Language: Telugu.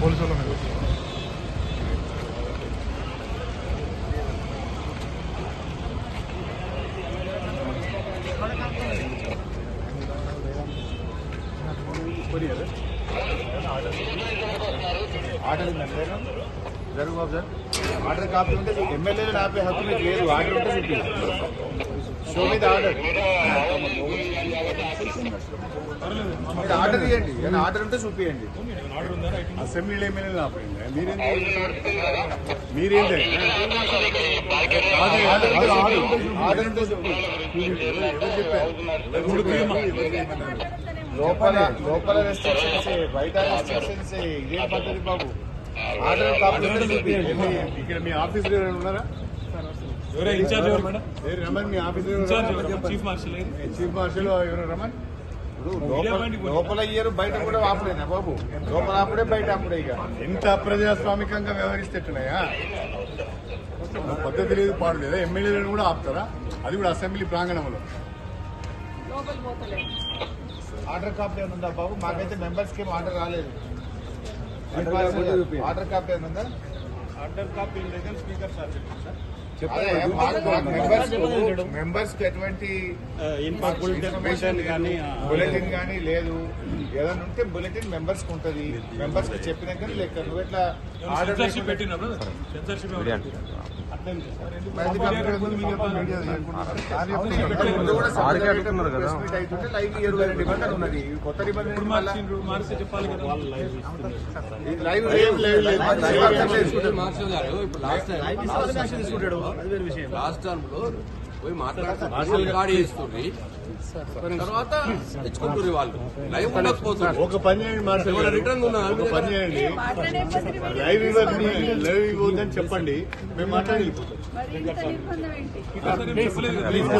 పోలీసు వాళ్ళ మీద ఆర్డర్ ఉందండి జరుగు బాబు సార్ ఆర్డర్ కాపీ ఉంటే ఎమ్మెల్యేలు ఆపే హక్కు మీకు లేదు ఆర్డర్ ఉంటే చూపి షో మీద ఆర్డర్ మీరు ఆర్డర్ ఇవ్వండి ఏదైనా ఆర్డర్ ఉంటే చూపియండి. అసెంబ్లీలో ఎమ్మెల్యేలు ఆపండి మీరేం మీరేంటే? ఆర్డర్ ఉంటే చెప్పారు? లోపల లోపల రెస్ట్రిక్షన్స్ బయట రెస్ట్రిక్షన్స్ ఇదే పద్ధతి బాబు? ఆర్డర్ ఇక్కడ మీ ఎవరైనా ఉన్నారా? ఎవరే ఇన్ఛార్జ్ ఎవరు మేడం? రమణ్ మీ ఆఫీసర్ ఎవరు? ఇన్ఛార్జ్ ఎవరు? Chief marshal? చీఫ్ మార్షల్ ఎవరు రమణ్? ఇప్పుడు లోపల లోపల ఇయ్యరు బయట కూడా ఆపలేనా బాబు? లోపల ఆపడే బయట ఆపడే ఇక. ఎంత అప్రజాస్వామికంగా వ్యవహరిస్తేట్టున్నాయా? పద్ధతి లేదు పాడు లేదా? ఎమ్మెల్యేలను కూడా ఆపుతారా? అది కూడా అసెంబ్లీ ప్రాంగణంలో. ఆర్డర్ కాపీ ఉందా బాబు? మాకైతే మెంబర్స్కి ఏం ఆర్డర్ రాలేదు. ఆర్డర్ కాపీ ఉందా? ఆర్డర్ కాపీ దగ్గర స్పీకర్ సార్ మాకు- మాకు మెంబర్స్ కు- మెంబర్స్కి ఎటువంటి ఇన్ఫర్మేషన్ కానీ బులెటిన్ కానీ లేదు ఏదైనా ఉంటే బులెటిన్ మెంబర్స్కి ఉంటది మెంబర్స్కి చెప్పినాక లెక్క నువ్వు ఎట్లా ఆర్డర్ లైవ్ ఇయర్ నిబంధన ఉన్నది కొత్త నిబంధన ఇప్పుడు మళ్ళా- మార్చిండ్రు మారిస్తే చెప్పాలి కదా ఇది లైవ్ లేదు, లేదు, లేదు. లైవ్ అర్థం లేదు. మార్షల్ గారు ఇప్పుడు లాస్ట్ టైం లాస్ట్ టర్మ్లో పోయి చేస్తుంది తర్వాత తెచ్చుకుంటారు వాళ్ళు. లైవ్ ఉండకపోతుంది ఒక పని చేయండి. రిటర్న్ ఒక పని చేయండి. లైవ్ ఇవ్వద్దు లైవ్ ఇవ్వద్దని చెప్పండి. మేము మాట్లాడి